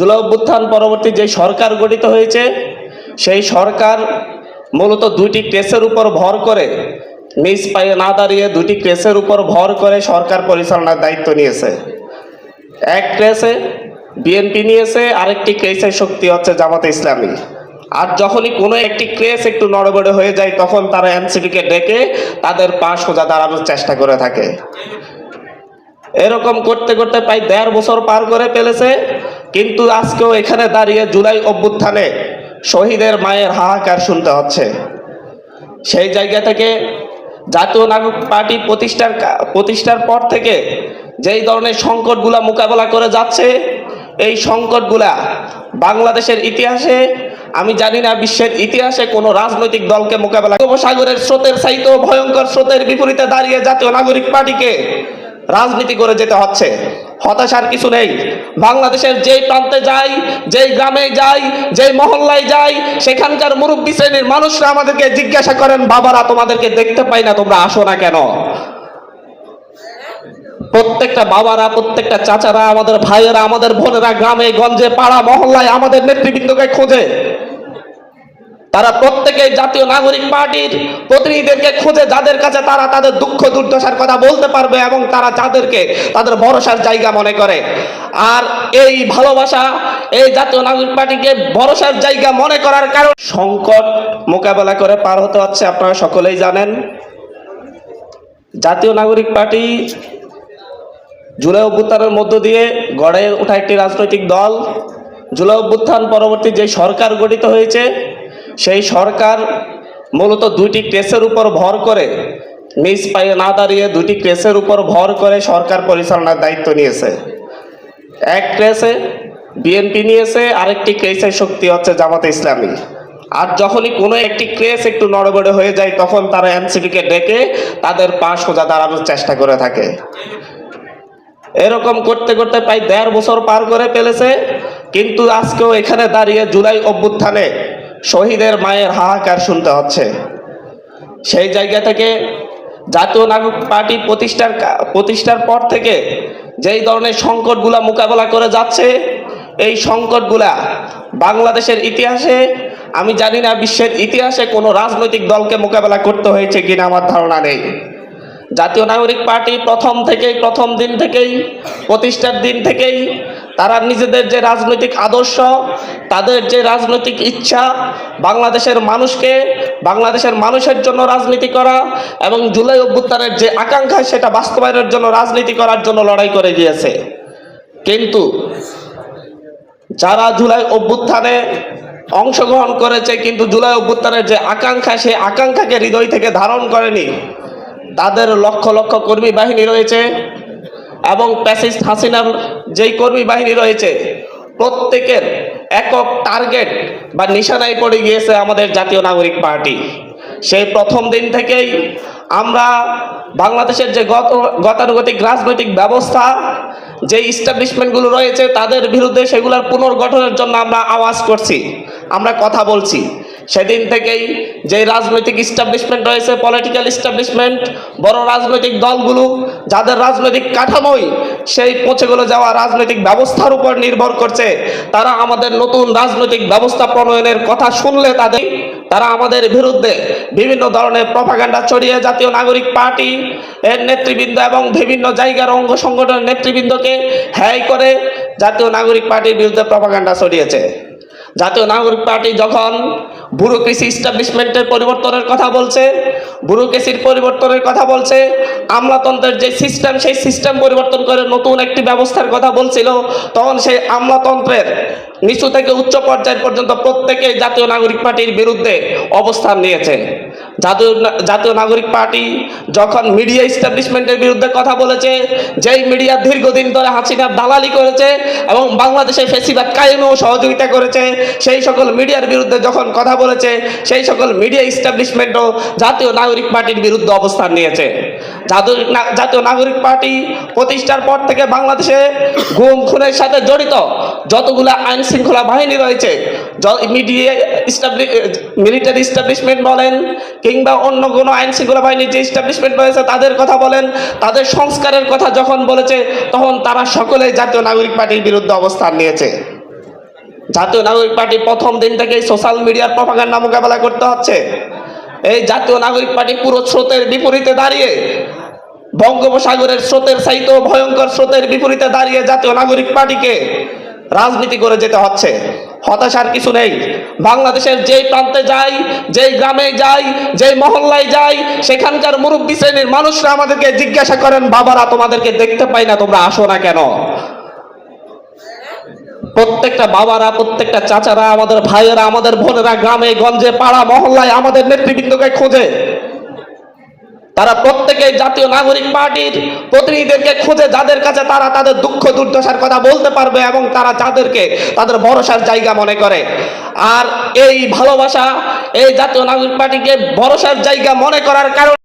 জুলাই অভ্যুত্থান পরবর্তী যে সরকার গঠিত হয়েছে, সেই সরকার মূলত দুইটি কেসের উপর ভর করে, নিজ পায়ে না দাঁড়িয়ে দুটি কেসের উপর ভর করে সরকার পরিচালনার দায়িত্ব নিয়েছে। এক কেসে বিএনপি নিয়েছে, আরেকটি কেসের শক্তি হচ্ছে জামাতে ইসলামী। আর যখনই কোনো একটি কেস একটু নড়বড়ে হয়ে যায়, তখন তারা এনসিপিকে ডেকে তাদের পা সোজা দাঁড়ানোর চেষ্টা করে থাকে। এরকম করতে করতে প্রায় দেড় বছর পার করে ফেলেছে। কিন্তু আজকেও এখানে দাঁড়িয়ে জুলাই অভ্যুত্থানে শহীদের মায়ের হাহাকার শুনতে হচ্ছে। সেই জায়গা থেকে জাতীয় নাগরিক পার্টি প্রতিষ্ঠার প্রতিষ্ঠার পর থেকে যেই ধরনের সংকটগুলা মোকাবেলা করে যাচ্ছে, এই সংকটগুলা বাংলাদেশের ইতিহাসে, আমি জানি না বিশ্বের ইতিহাসে কোনো রাজনৈতিক দলকে মোকাবেলা উপসাগরের স্রোতের চাইতেও ভয়ঙ্কর স্রোতের বিপরীতে দাঁড়িয়ে জাতীয় নাগরিক পার্টিকে রাজনীতি করে যেতে হচ্ছে। হতাশার কিছু নেই। বাংলাদেশের যেই প্রান্তে যাই, যেই গ্রামে যাই, যেই মহল্লায় যাই, সেখানকার মুরব্বী শ্রেণির মানুষরা আমাদেরকে জিজ্ঞাসা করেন, বাবারা, তোমাদেরকে দেখতে পাই না, তোমরা আসো না কেন? প্রত্যেকটা বাবারা, প্রত্যেকটা চাচারা, আমাদের ভাইয়েরা, আমাদের বোনেরা গ্রামে, গঞ্জে, পাড়া, মহল্লায় আমাদের নেতৃবৃন্দকে খোঁজে। তারা প্রত্যেকেই জাতীয় নাগরিক পার্টির প্রতিনিধিদেরকে খুঁজে যাদের কাছে তারা তাদের দুঃখ দুর্দশার কথা বলতে পারবে এবং তারা যাদেরকে তাদের ভরসার জায়গা মনে করে। আর এই ভালোবাসা, এই জাতীয় নাগরিক পার্টিকে ভরসার জায়গা মনে করার কারণ সংকট মোকাবেলা করে পার হতে হচ্ছে, আপনারা সকলেই জানেন। জাতীয় নাগরিক পার্টি জুলাই অভ্যুত্থানের মধ্য দিয়ে গড়ে ওঠা একটি রাজনৈতিক দল। জুলাই অভ্যুত্থান পরবর্তী যে সরকার গঠিত হয়েছে সেই সরকার মূলত দুইটি কেসের উপর ভর করে মিস পায়ে না দাঁড়িয়ে দুটি কেসের উপর ভর করে সরকার পরিচালনার দায়িত্ব নিয়েছে। এক কেসে বিএনপি নিয়েছে, আরেকটি কেসের শক্তি হচ্ছে জামাতে ইসলামী। আর যখনই কোনো একটি কেস একটু নড়বড়ে হয়ে যায়, তখন তারা এনসিপিকে ডেকে তাদের পা সোজা দাঁড়ানোর চেষ্টা করে থাকে। এরকম করতে করতে প্রায় দেড় বছর পার করে ফেলেছে, কিন্তু আজকেও এখানে দাঁড়িয়ে জুলাই অভ্যুত্থানে শহীদের মায়ের হাহাকার শুনতে হচ্ছে। সেই জায়গা থেকে জাতীয় নাগরিক পার্টি প্রতিষ্ঠার প্রতিষ্ঠার পর থেকে যেই ধরনের সংকটগুলা মোকাবেলা করে যাচ্ছে, এই সংকটগুলা বাংলাদেশের ইতিহাসে, আমি জানি না বিশ্বের ইতিহাসে কোনো রাজনৈতিক দলকে মোকাবেলা করতে হয়েছে কিনা, আমার ধারণা নেই। জাতীয় নাগরিক পার্টি প্রথম থেকেই, প্রথম দিন থেকেই, প্রতিষ্ঠার দিন থেকেই তারা নিজেদের যে রাজনৈতিক আদর্শ, তাদের যে রাজনৈতিক ইচ্ছা, বাংলাদেশের মানুষকে, বাংলাদেশের মানুষের জন্য রাজনীতি করা এবং জুলাই অভ্যুত্থানের যে আকাঙ্ক্ষা, সেটা বাস্তবায়নের জন্য রাজনীতি করার জন্য লড়াই করে গিয়েছে। কিন্তু যারা জুলাই অভ্যুত্থানে অংশগ্রহণ করেছে, কিন্তু জুলাই অভ্যুত্থানের যে আকাঙ্ক্ষা, সেই আকাঙ্ক্ষাকে হৃদয় থেকে ধারণ করেনি, তাদের লক্ষ লক্ষ কর্মী বাহিনী রয়েছে। এবং প্যাসিস্ট হাসিনার যেই কর্মী বাহিনী রয়েছে, প্রত্যেকের একক টার্গেট বা নিশানায় পড়ে গিয়েছে আমাদের জাতীয় নাগরিক পার্টি। সেই প্রথম দিন থেকেই আমরা বাংলাদেশের যে গত, গতানুগতিক রাজনৈতিক ব্যবস্থা যে ইস্টাবলিশমেন্টগুলো রয়েছে, তাদের বিরুদ্ধে সেগুলোর পুনর্গঠনের জন্য আমরা আওয়াজ করছি, আমরা কথা বলছি। সেদিন থেকেই যে রাজনৈতিক ইস্টাবলিশমেন্ট রয়েছে পলিটিক্যাল ইস্টাবলিশমেন্ট বড় রাজনৈতিক দলগুলো, যাদের রাজনৈতিক কাঠামোই সেই পৌঁছেগুলো যাওয়া রাজনৈতিক ব্যবস্থার উপর নির্ভর করছে, তারা আমাদের নতুন রাজনৈতিক ব্যবস্থা প্রণয়নের কথা শুনলে তাদের, তারা আমাদের বিরুদ্ধে বিভিন্ন ধরনের প্রপাগান্ডা ছড়িয়ে জাতীয় নাগরিক পার্টি, এর নেতৃবৃন্দ এবং বিভিন্ন জায়গার অঙ্গ সংগঠনের নেতৃবৃন্দকে হ্যায় করে জাতীয় নাগরিক পার্টির বিরুদ্ধে প্রপাগান্ডা ছড়িয়েছে। জাতীয় নাগরিক পার্টি যখন ব্যুরোক্রেসি ইস্টাবলিশমেন্টের পরিবর্তনের কথা বলছে ব্যুরোক্রেসির পরিবর্তনের কথা বলছে, আমলাতন্ত্রের যে সিস্টেম সেই সিস্টেম পরিবর্তন করে নতুন একটি ব্যবস্থার কথা বলছিল, তখন সেই আমলাতন্ত্রের নিচু থেকে উচ্চ পর্যায় পর্যন্ত প্রত্যেকে জাতীয় নাগরিক পার্টির বিরুদ্ধে অবস্থান নিয়েছে। জাতীয় জাতীয় নাগরিক পার্টি যখন মিডিয়া ইস্টাবলিশমেন্টের বিরুদ্ধে কথা বলেছে, যেই মিডিয়া দীর্ঘদিন ধরে হাসিনার দালালি করেছে এবং বাংলাদেশে ফেসিবাদ কায়েমেও সহযোগিতা করেছে, সেই সকল মিডিয়ার বিরুদ্ধে যখন কথা বলেছে, সেই সকল মিডিয়া ইস্টাবলিশমেন্টও জাতীয় নাগরিক পার্টির বিরুদ্ধে অবস্থান নিয়েছে। জাতীয় নাগরিক পার্টি প্রতিষ্ঠার পর থেকে বাংলাদেশে গুম, খুনের সাথে জড়িত যতগুলো আইন শৃঙ্খলা বাহিনী রয়েছে মিডিয়া মিলিটারি ইস্টাবলিশমেন্ট বলেন কিংবা অন্য কোনো আইন শৃঙ্খলা বাহিনীর যে ইস্টাবলিশমেন্ট রয়েছে, তাদের কথা বলেন, তাদের সংস্কারের কথা যখন বলেছে, তখন তারা সকলে জাতীয় নাগরিক পার্টির বিরুদ্ধে অবস্থান নিয়েছে। জাতীয় নাগরিক পার্টি প্রথম দিন থেকে সোশ্যাল মিডিয়ার প্রপাগান্ডা মোকাবেলা করতে হচ্ছে। এই জাতীয় নাগরিক পার্টি পুরো স্রোতের বিপরীতে দাঁড়িয়ে, বঙ্গোপসাগরের স্রোতের চাইতেও ভয়ঙ্কর স্রোতের বিপরীতে দাঁড়িয়ে জাতীয় নাগরিক পার্টিকে রাজনীতি করে যেতে হচ্ছে। হতাশার কিছু নেই। বাংলাদেশের যেই প্রান্তে যাই, যেই গ্রামে যাই, যেই মহল্লায় যাই, সেখানকার মুরব্বী শ্রেণির মানুষরা আমাদেরকে জিজ্ঞাসা করেন, বাবারা, তোমাদেরকে দেখতে পাই না, তোমরা আসো না কেন? প্রত্যেকটা বাবারা, প্রত্যেকটা চাচারা, আমাদের ভাইয়েরা, আমাদের বোনেরা গ্রামে, গঞ্জে, পাড়া, মহল্লায় আমাদের নেতৃবৃন্দকে খোঁজে। তারা প্রত্যেকে জাতীয় নাগরিক পার্টির প্রতিনিধিদেরকে খুঁজে যাদের কাছে তারা তাদের দুঃখ দুর্দশার কথা বলতে পারবে এবং তারা যাদেরকে তাদের ভরসার জায়গা মনে করে। আর এই ভালোবাসা এই জাতীয় নাগরিক পার্টিকে ভরসার জায়গা মনে করার কারণে